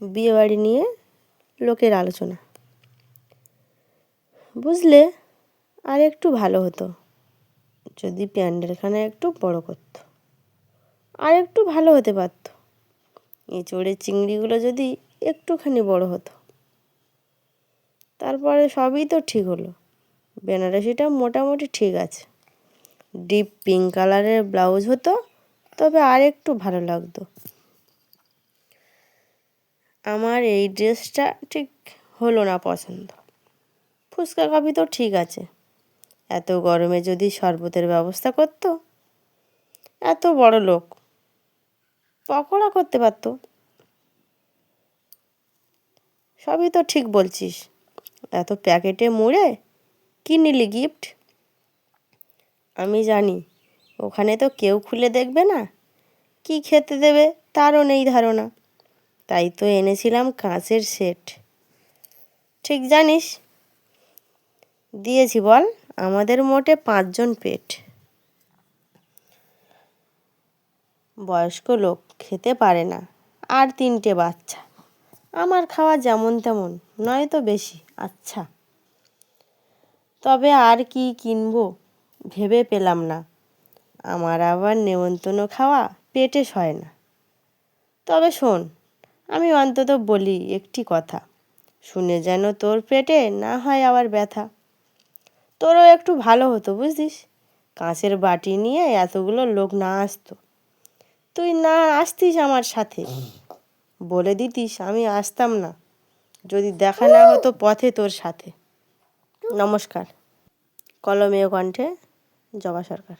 বিয়েবাড়ি নিয়ে লোকের আলোচনা। বুঝলে আর একটু ভালো হতো, যদি প্যান্ডেলখানা একটু বড় করতো। আর একটু ভালো হতে পারতো। এঁচড়ে চিংড়িগুলো যদি একটুখানি বড় হতো। তারপরে সবই তো ঠিক হলো। বেনারসিটা মোটামুটি ঠিক আছে। ডিপ পিঙ্ক কালারের ব্লাউজ হতো, তবে আর একটু ভালো লাগতো। আমার এই ড্রেসটা ঠিক হলো না পছন্দ। ফুচকা কফি তো ঠিক আছে। এত গরমে যদি শরবতের ব্যবস্থা করতো? এত বড় লোক। পকোড়া করতে পারতো। সবই তো ঠিক বলছিস। এত প্যাকেটে মুড়ে কি নিলি গিফট আমি জানি, ওখানে তো কেউ খুলে দেখবে না। কি খেতে দেবে তারও নেই ধারণা। তাই তো এনেছিলাম কাঁচের সেট। ঠিক জানিস? দিয়েছি বল, আমাদের মোটে পাঁচজন পেট। বয়স্ক লোক খেতে পারে না, আর তিনটে বাচ্চা। আমার খাওয়া যেমন তেমন নয় তো বেশি আচ্ছা। তবে আর কি কিনবো, ভেবে পেলাম না। আমার আবার নেমন্তন্ন খাওয়া পেটে সয় না। তবে শোন আমি অন্তত বলি একটি কথা, শুনে যেন তোর পেটে না হয় আবার ব্যথা। তোরও একটু ভালো হতো, বুঝলিস? কাঁচের বাটি নিয়ে এতগুলো লোক না আসতো। তুই না আসতিস আমার সাথে। বলে দিতিস, আমি আসতাম না। যদি দেখা না হতো পথে তোর সাথে। নমস্কার। কলমেয় কণ্ঠে জবা সরকার।